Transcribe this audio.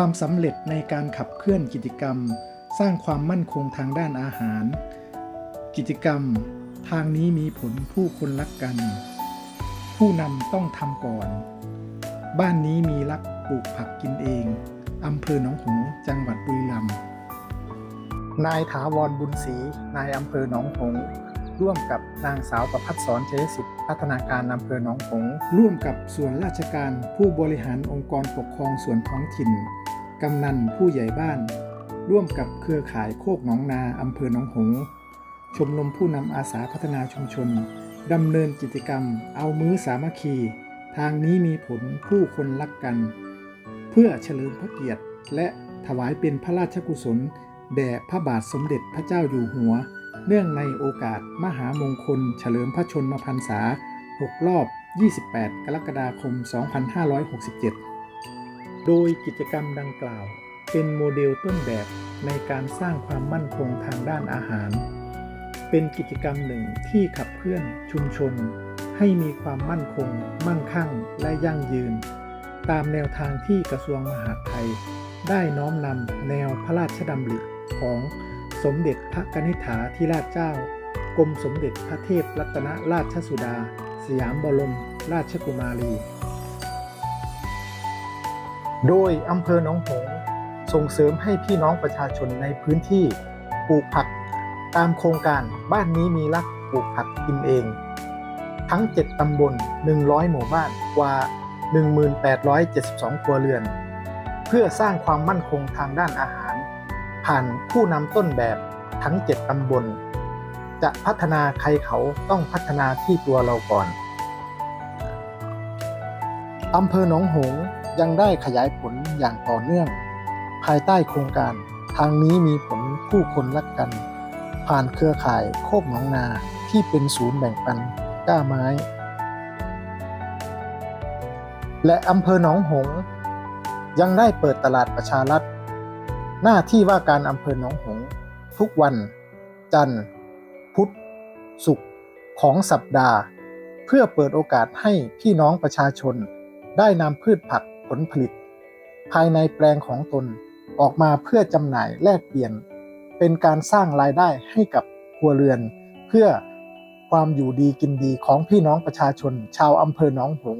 ความสำเร็จในการขับเคลื่อนกิจกรรม สร้างความมั่นคงทางด้านอาหาร กิจกรรม ทางนี้มีผลผู้คนรักกัน ผู้นำต้องทำก่อน บ้านนี้มีรักปลูกผักกินเองอำเภอหนองหงส์จังหวัดบุรีรัมย์นายถาวรบุญศรีนายอำเภอหนองหงส์ร่วมกับนางสาวประพัฒสอนเชยสิทธิพัฒนาการอำเภอหนองหงส์ร่วมกับส่วนราชการผู้บริหารองค์กรปกครองส่วนท้องถิ่น กำนันผู้ใหญ่บ้าน ร่วมกับเครือข่ายโคกหนองนาอำเภอหนองหงส์ชมรมผู้นำอาสาพัฒนาชุมชนดำเนินกิจกรรม เอามื้อสามัคคี ทางนี้มีผลผู้คนรักกัน เพื่อเฉลิมพระเกียรติ และถวายเป็นพระราชกุศล แด่พระบาทสมเด็จพระเจ้าอยู่หัว เนื่องในโอกาสมหามงคล เฉลิมพระชนมพรรษา 6 รอบ 28 กรกฎาคม 2567 โดยกิจกรรมดังกล่าว เป็นโมเดลต้นแบบในการสร้างความมั่นคงทางด้านอาหาร เป็นกิจกรรมหนึ่งที่ขับเคลื่อนชุมชน ให้มีความมั่นคง มั่งคั่ง และยั่งยืน ตามแนวทางที่กระทรวงมหาดไทย ได้น้อมนำแนวพระราชดำริของสมเด็จพระกนิษฐาธิราชเจ้า กรมสมเด็จพระเทพรัตนราชสุดา สยามบรมราชกุมารี โดยอำเภอหนองหงส่งเสริมให้พี่น้องประชาชนในพื้นที่ปลูกผัก ตามโครงการบ้านนี้มีรักปลูกผักกินเอง ทั้ง 7 ตำบล 100 หมู่บ้านกว่า 1872 ครัวเรือน เพื่อสร้างความมั่นคงทางด้านอาหาร ผ่านผู้นำต้นแบบทั้ง 7 ตำบล จะพัฒนาใครเขาต้องพัฒนาที่ตัวเราก่อนอำเภอหนองหง ยังได้ขยายผลอย่างต่อเนื่อง ภายใต้โครงการ ทางนี้มีผลผู้คนรักกัน ผ่านเครือข่ายโคกหนองนาที่เป็นศูนย์แบ่งปันก้าไม้ และอำเภอหนองหง ยังได้เปิดตลาดประชารัฐ หน้าที่ว่าการอำเภอหนองหง ทุกวัน จันทร์ พุธศุกร์ของสัปดาห์ เพื่อเปิดโอกาสให้พี่น้องประชาชนได้นำพืชผัก ผลผลิต ภายในแปลงของตนออกมาเพื่อจำหน่ายแลกเปลี่ยน เป็นการสร้างรายได้ให้กับครัวเรือน เพื่อความอยู่ดีกินดีของพี่น้องประชาชน ชาวอำเภอหนองหง